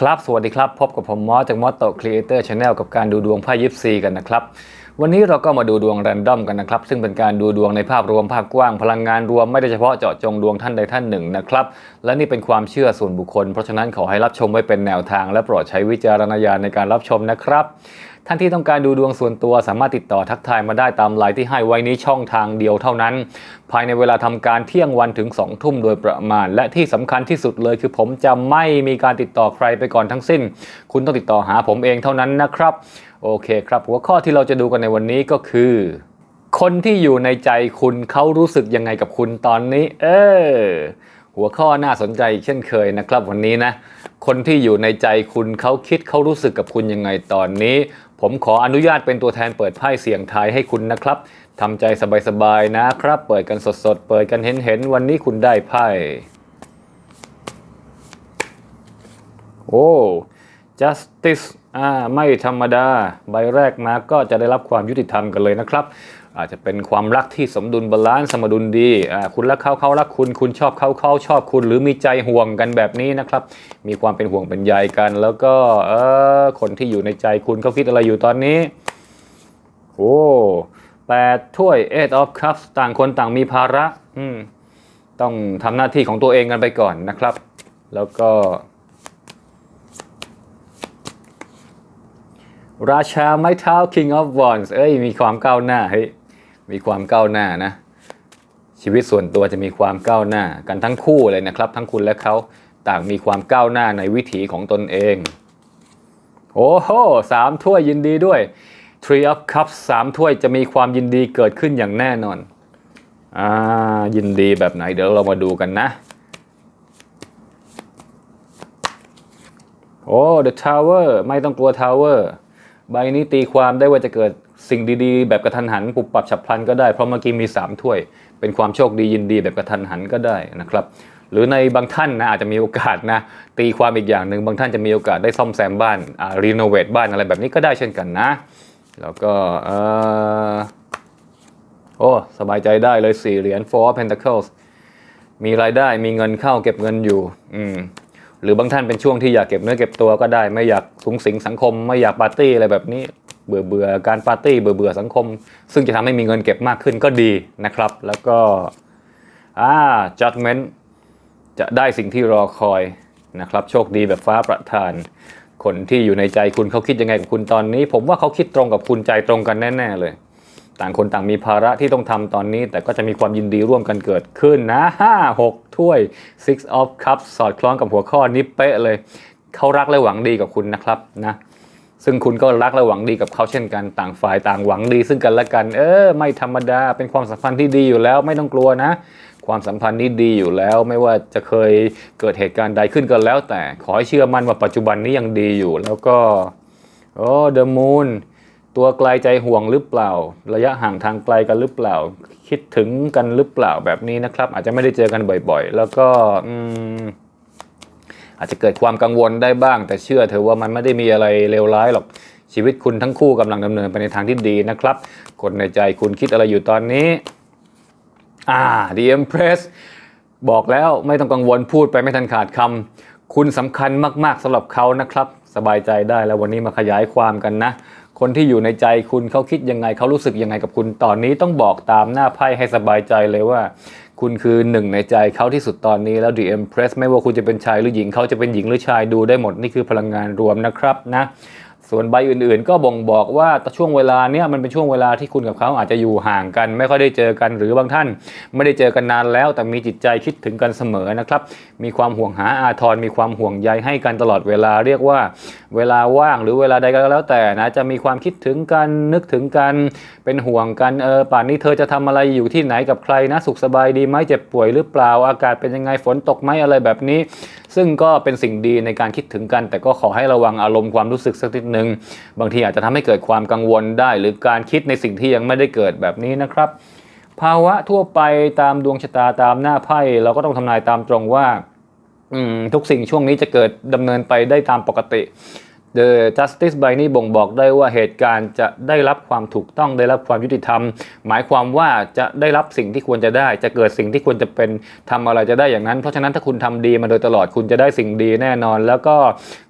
ครับ สวัสดีครับ พบกับผมมอสจากมอสโตครีเอเตอร์ชาแนลกับการดูดวงไพ่ยิปซีกันนะครับ วันนี้เราก็มาดูดวงแรนดอมกันนะครับ ซึ่งเป็นการดูดวงในภาพรวมภาพกว้างพลังงานรวมไม่ได้เฉพาะเจาะจงดวงท่านใดท่านหนึ่งนะครับ และนี่เป็นความเชื่อส่วนบุคคล เพราะฉะนั้นขอให้รับชมไว้เป็นแนวทาง และโปรดใช้วิจารณญาณในการรับชมนะครับท่านที่ต้องการดูดวงส่วนตัวสามารถติดต่อทักทายมาได้ตามไลน์ที่ให้ไว้นี้ช่องทางเดียวเท่านั้น ภายในเวลาทำการเที่ยงวันถึง 2 ทุ่มโดยประมาณ และที่สำคัญที่สุดเลยคือผมจะไม่มีการติดต่อใครไปก่อนทั้งสิ้น คุณต้องติดต่อหาผมเองเท่านั้นนะครับ โอเคครับ หัวข้อที่เราจะดูกันในวันนี้ก็คือ คนที่อยู่ในใจคุณเขารู้สึกยังไงกับคุณตอนนี้ เออหัวข้อน่าสนใจเช่นเคยนะครับ วันนี้นะ คนที่อยู่ในใจคุณเขาคิดเขารู้สึกกับคุณยังไงตอนนี้ ผมขออนุญาตเป็นตัวแทนเปิดไพ่เสียงทายให้คุณนะครับทำใจสบายๆนะครับ เปิดกันสดๆ เปิดกันเห็นๆวันนี้คุณได้ไพ่โอ้ justice อ่าไม่ธรรมดา ใบแรกมาก็จะได้รับความยุติธรรมกันเลยนะครับ อาจจะเป็นความรักที่สมดุลบาลานซ์สมดุลดีอ่าคุณรักเขาเขารักคุณคุณชอบเขาเขาชอบคุณ หรือมีใจห่วงกันแบบนี้นะครับ มีความเป็นห่วงเป็นใยกัน แล้วก็เออคนที่อยู่ในใจคุณเขาคิดอะไรอยู่ตอนนี้โอ้แปดถ้วย eight of cups ต่างคนต่างมีภาระอืมต้องทำหน้าที่ของตัวเองกันไปก่อนนะครับ แล้วก็ ราชาไม้เท้า King of Wands เอ้ยมีความก้าวหน้าเฮ้ยมีความก้าวหน้านะ ชีวิตส่วนตัวจะมีความก้าวหน้า กันทั้งคู่เลยนะครับ ทั้งคุณและเขาต่างมีความก้าวหน้าในวิถีของตนเอง โอ้โหสามถ้วยยินดีด้วย Three of Cups สามถ้วยจะมีความยินดีเกิดขึ้นอย่างแน่นอนอ่ายินดีแบบไหนเดี๋ยวเรามาดูกันนะโอ้ The Tower ไม่ต้องกลัว Tower ใบนี้ตีความได้ว่าจะเกิดสิ่งดีๆ แบบกระทันหันปุบปับฉับพลันก็ได้เพราะเมื่อกี้มี 3 ถ้วย เป็นความโชคดียินดีแบบกระทันหันก็ได้นะครับหรือในบางท่านนะอาจจะมีโอกาสนะตีความอีกอย่างหนึ่งบางท่านจะมีโอกาสได้ซ่อมแซมบ้านอ่ารีโนเวทบ้านอะไรแบบนี้ก็ได้เช่นกันนะ แล้วก็เออโอ้ สบายใจได้เลยสี่เหรียญ Four Pentacles มีรายได้มีเงินเข้าเก็บเงินอยู่ อืม หรือบางท่านเป็นช่วงที่อยากเก็บเนื้อเก็บตัวก็ได้ ไม่อยากสูงสิงสังคม ไม่อยากปาร์ตี้อะไรแบบนี้ เบื่อเบื่อการปาร์ตี้เบื่อเบื่อสังคม ซึ่งจะทำให้มีเงินเก็บมากขึ้นก็ดีนะครับ แล้วก็อ่า judgment จะได้สิ่งที่รอคอยนะครับโชคดีแบบฟ้าประทาน คนที่อยู่ในใจคุณเขาคิดยังไงกับคุณตอนนี้ ผมว่าเขาคิดตรงกับคุณใจตรงกันแน่ ๆ เลย ต่างคนต่างมีภาระที่ต้องทำตอนนี้ แต่ก็จะมีความยินดีร่วมกันเกิดขึ้นนะห้าหก ถ้วย six of cups สอดคล้องกับหัวข้อนี้เป๊ะเลย เขารักและหวังดีกับคุณนะครับนะซึ่งคุณก็รักและหวังดีกับเขาเช่นกันต่างฝ่ายต่างหวังดีซึ่งกันและกัน เออ ไม่ธรรมดาเป็นความสัมพันธ์ที่ดีอยู่แล้วไม่ต้องกลัวนะ ความสัมพันธ์นี้ดีอยู่แล้ว ไม่ว่าจะเคยเกิดเหตุการณ์ใดขึ้นก็แล้ว แต่ขอให้เชื่อมั่นว่าปัจจุบันนี้ยังดีอยู่ แล้วก็โอ้ the moon ตัวไกลใจห่วงหรือเปล่า ระยะห่างทางไกลกันหรือเปล่า คิดถึงกันหรือเปล่าแบบนี้นะครับ อาจจะไม่ได้เจอกันบ่อยๆ แล้วก็อืมอาจจะเกิดความกังวลได้บ้าง แต่เชื่อเถอะว่ามันไม่ได้มีอะไรเลวร้ายหรอกชีวิตคุณทั้งคู่กำลังดำเนินไปในทางที่ดีนะครับคนในใจคุณคิดอะไรอยู่ตอนนี้อ่า The Empress บอกแล้วไม่ต้องกังวลพูดไปไม่ทันขาดคำคุณสำคัญมากๆสำหรับเขานะครับ สบายใจได้แล้ววันนี้มาขยายความกันนะ คนที่อยู่ในใจคุณเขาคิดยังไงเขารู้สึกยังไงกับคุณตอนนี้ต้องบอกตามหน้าไพ่ให้สบายใจเลยว่า คุณคือหนึ่งในใจเขาที่สุดตอนนี้แล้ว The Empress ไม่ว่าคุณจะเป็นชายหรือหญิงเขาจะเป็นหญิงหรือชายดูได้หมดนี่คือพลังงานรวมนะครับนะ ส่วนใบอื่นๆ ก็บ่งบอกว่าช่วงเวลาเนี้ยมันเป็นช่วงเวลาที่คุณกับเขาอาจจะอยู่ห่างกัน ไม่ค่อยได้เจอกันหรือบางท่าน ไม่ได้เจอกันนานแล้ว แต่มีจิตใจคิดถึงกันเสมอนะครับ มีความห่วงหาอาทรมีความห่วงใยให้กันตลอดเวลาเรียกว่า เวลาว่างหรือเวลาใดก็แล้วแต่นะจะมีความคิดถึงกันนึกถึงกันเป็นห่วงกันเออป่านนี้เธอจะทำอะไรอยู่ที่ไหนกับใครนะสุขสบายดีไหมเจ็บป่วยหรือเปล่าอากาศเป็นยังไงฝนตกไหมอะไรแบบนี้ ซึ่งก็เป็นสิ่งดีในการคิดถึงกัน แต่ก็ขอให้ระวังอารมณ์ความรู้สึกสักนิดนึงบางทีอาจจะทำให้เกิดความกังวลได้ หรือการคิดในสิ่งที่ยังไม่ได้เกิดแบบนี้นะครับ ภาวะทั่วไปตามดวงชะตาตามหน้าไพ่เราก็ต้องทำนายตามตรงว่าทุกสิ่งช่วงนี้จะเกิดดำเนินไปได้ตามปกติ The Justice by นี้บ่งบอกได้ว่าเหตุการณ์จะได้รับความถูกต้องได้รับความยุติธรรม หมายความว่าจะได้รับสิ่งที่ควรจะได้ จะเกิดสิ่งที่ควรจะเป็นทำอะไรจะได้อย่างนั้น เพราะฉะนั้นถ้าคุณทำดีมาโดยตลอดคุณจะได้สิ่งดีแน่นอน แล้วก็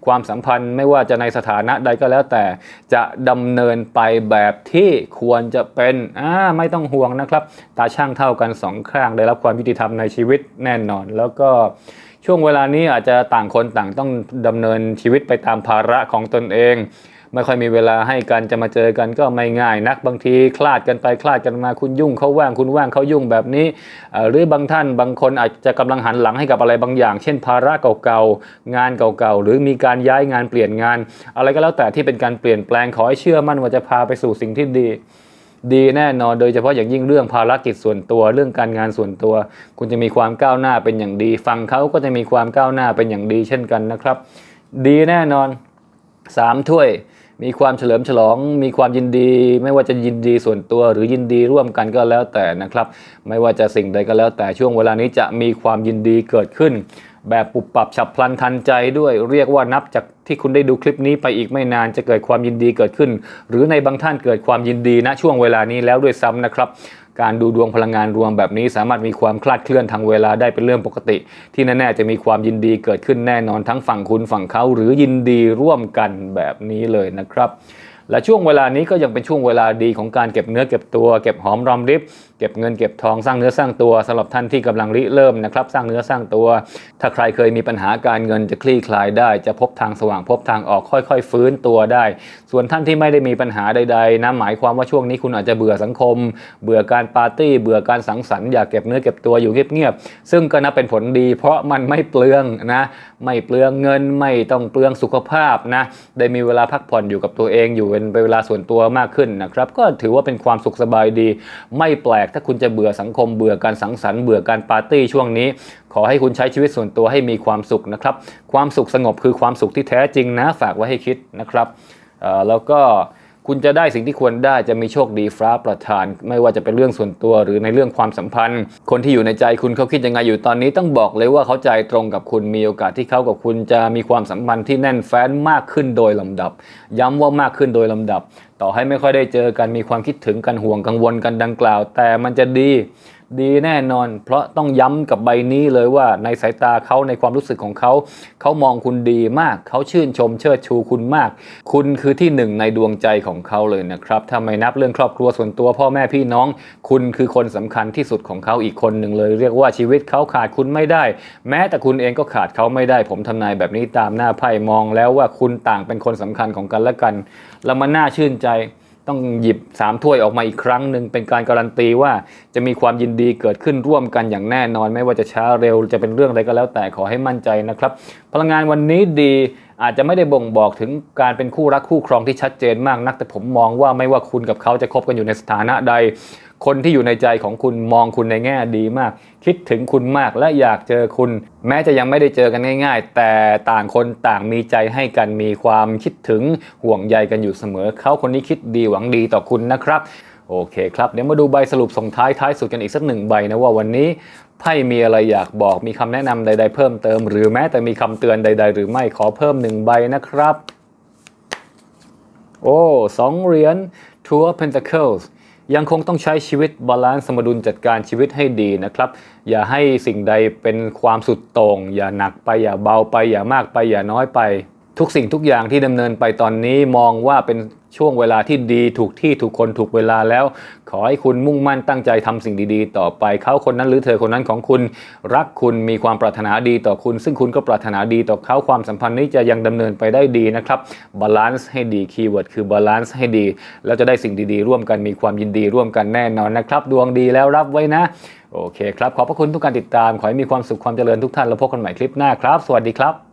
ความสัมพันธ์ไม่ว่าจะในสถานะใดก็แล้วแต่จะดำเนินไปแบบที่ควรจะเป็นอ่าไม่ต้องห่วงนะครับ ตาช่างเท่ากันสองข้างได้รับความยุติธรรมในชีวิตแน่นอน แล้วก็ ช่วงเวลานี้อาจจะต่างคนต่างต้องดำเนินชีวิตไปตามภาระของตนเอง ไม่ค่อยมีเวลาให้กันจะมาเจอกันก็ไม่ง่ายนักบางทีคลาดกันไปคลาดกันมาคุณยุ่งเขาว่างคุณว่างเขายุ่งแบบนี้ หรือบางท่านบางคนอาจจะกำลังหันหลังให้กับอะไรบางอย่าง เช่น ภาระเก่าๆงานเก่าๆหรือมีการย้ายงานเปลี่ยนงาน อะไรก็แล้วแต่ที่เป็นการเปลี่ยนแปลงขอให้เชื่อมั่นว่าจะพาไปสู่สิ่งที่ดี ดีแน่นอนโดยเฉพาะอย่างยิ่งเรื่องภารกิจส่วนตัว เรื่องการงานส่วนตัว คุณจะมีความก้าวหน้าเป็นอย่างดี ฟังเขาก็จะมีความก้าวหน้าเป็นอย่างดี เช่นกันนะครับ ดีแน่นอนสามถ้วย มีความเฉลิมฉลอง มีความยินดี ไม่ว่าจะยินดีส่วนตัวหรือยินดีร่วมกันก็แล้วแต่นะครับ ไม่ว่าจะสิ่งใดก็แล้วแต่ช่วงเวลานี้จะมีความยินดีเกิดขึ้น แบบปุบปับฉับพลันทันใจด้วย เรียกว่านับจากที่คุณได้ดูคลิปนี้ไปอีกไม่นานจะเกิดความยินดีเกิดขึ้น หรือในบางท่านเกิดความยินดีณช่วงเวลานี้แล้วด้วยซ้ำนะครับการดูดวงพลังงานรวมแบบนี้สามารถมีความคลาดเคลื่อนทางเวลาได้เป็นเรื่องปกติ ที่แน่ๆจะมีความยินดีเกิดขึ้นแน่นอนทั้งฝั่งคุณฝั่งเขาหรือยินดีร่วมกันแบบนี้เลยนะครับ และช่วงเวลานี้ก็ยังเป็นช่วงเวลาดีของการเก็บเนื้อเก็บตัว เก็บหอมรอมริบ เก็บเงินเก็บทองสร้างเนื้อสร้างตัวสำหรับท่านที่กำลังริเริ่มนะครับสร้างเนื้อสร้างตัว ถ้าใครเคยมีปัญหาการเงินจะคลี่คลายได้ จะพบทางสว่างพบทางออกค่อยๆ ฟื้นตัวได้ ส่วนท่านที่ไม่ได้มีปัญหาใดๆนะหมายความว่าช่วงนี้คุณอาจจะเบื่อสังคม เบื่อการปาร์ตี้ เบื่อการสังสรรค์อยากเก็บเนื้อเก็บตัวอยู่เงียบๆซึ่งก็นับเป็นผลดี เพราะมันไม่เปลืองนะไม่เปลืองเงินไม่ต้องเปลืองสุขภาพนะได้มีเวลาพักผ่อนอยู่กับตัวเองอยู่เเป็นเวลาส่วนตัวมากขึ้นนะครับ ก็ถือว่าเป็นความสุขสบายดี ไม่แปลกถ้าคุณจะเบื่อสังคมเบื่อการสังสรรค์เบื่อการปาร์ตี้ช่วงนี้ ขอให้คุณใช้ชีวิตส่วนตัวให้มีความสุขนะครับ ความสุขสงบคือความสุขที่แท้จริงนะฝากไว้ให้คิดนะครับแล้วก็ คุณจะได้สิ่งที่ควรได้จะมีโชคดีฟ้าประทาน ไม่ว่าจะเป็นเรื่องส่วนตัวหรือในเรื่องความสัมพันธ์ คนที่อยู่ในใจคุณเขาคิดยังไงอยู่ตอนนี้ต้องบอกเลยว่าเขาใจตรงกับคุณมีโอกาสที่เขากับคุณจะมีความสัมพันธ์ที่แน่นแฟ้นมากขึ้นโดยลำดับ ย้ำว่ามากขึ้นโดยลำดับ ต่อให้ไม่ค่อยได้เจอกันมีความคิดถึงกันห่วงกังวลกันดังกล่าว แต่มันจะดี ดีแน่นอน เพราะต้องย้ำกับใบนี้เลยว่าในสายตาเขาในความรู้สึกของเขาเขามองคุณดีมากเขาชื่นชมเชิดชูคุณมาก คุณคือที่หนึ่งในดวงใจของเขาเลยนะครับถ้าไม่นับเรื่องครอบครัวส่วนตัวพ่อแม่พี่น้อง คุณคือคนสำคัญที่สุดของเขาอีกคนหนึ่งเลย เรียกว่าชีวิตเขาขาดคุณไม่ได้ แม้แต่คุณเองก็ขาดเขาไม่ได้ ผมทำนายแบบนี้ตามหน้าไพ่มองแล้วว่าคุณต่างเป็นคนสำคัญของกันและกัน แล้วมันน่าชื่นใจ ต้องหยิบ 3 ถ้วยออกมาอีกครั้งหนึ่งเป็นการการันตีว่าจะมีความยินดีเกิดขึ้นร่วมกันอย่างแน่นอน ไม่ว่าจะช้าเร็วจะเป็นเรื่องอะไรก็แล้วแต่ขอให้มั่นใจนะครับ พลังงานวันนี้ดีอาจจะไม่ได้บ่งบอกถึงการเป็นคู่รักคู่ครองที่ชัดเจนมากนัก แต่ผมมองว่าไม่ว่าคุณกับเขาจะคบกันอยู่ในสถานะใด คนที่อยู่ในใจของคุณมองคุณในแง่ดีมาก คิดถึงคุณมากและอยากเจอคุณ แม้จะยังไม่ได้เจอกันง่าย ๆ แต่ต่างคนต่างมีใจให้กันมีความคิดถึงห่วงใยกันอยู่เสมอ เขาคนนี้คิดดีหวังดีต่อคุณนะครับ โอเคครับ เดี๋ยวมาดูใบสรุปส่งท้ายท้ายสุดกันอีกสักหนึ่งใบนะว่าวันนี้ไพ่มีอะไรอยากบอกมีคำแนะนำใด ๆ เพิ่มเติม หรือแม้แต่มีคำเตือนใด ๆ หรือไม่ขอเพิ่มหนึ่งใบนะครับ โอ้สองเหรียญ Two of Pentacles ยังคงต้องใช้ชีวิตบาลานซ์สมดุลจัดการชีวิตให้ดีนะครับ อย่าให้สิ่งใดเป็นความสุดโต่งอย่าหนักไปอย่าเบาไปอย่ามากไปอย่าน้อยไป ทุกสิ่งทุกอย่างที่ดำเนินไปตอนนี้มองว่าเป็นช่วงเวลาที่ดีถูกที่ถูกคนถูกเวลาแล้ว ขอให้คุณมุ่งมั่นตั้งใจทำสิ่งดีๆ ต่อไปเขาคนนั้นหรือเธอคนนั้นของคุณรักคุณมีความปรารถนาดีต่อคุณ ซึ่งคุณก็ปรารถนาดีต่อเขาความสัมพันธ์นี้จะยังดำเนินไปได้ดีนะครับบาลานซ์ให้ดีคีย์เวิร์ดคือบาลานซ์ให้ดี แล้วจะได้สิ่งดีๆ ร่วมกันมีความยินดีร่วมกันแน่นอนนะครับ ดวงดีแล้วรับไว้นะโอเคครับขอบพระคุณทุกการติดตาม ขอให้มีความสุขความเจริญทุกท่านแล้วพบกันใหม่คลิปหน้าครับ สวัสดีครับ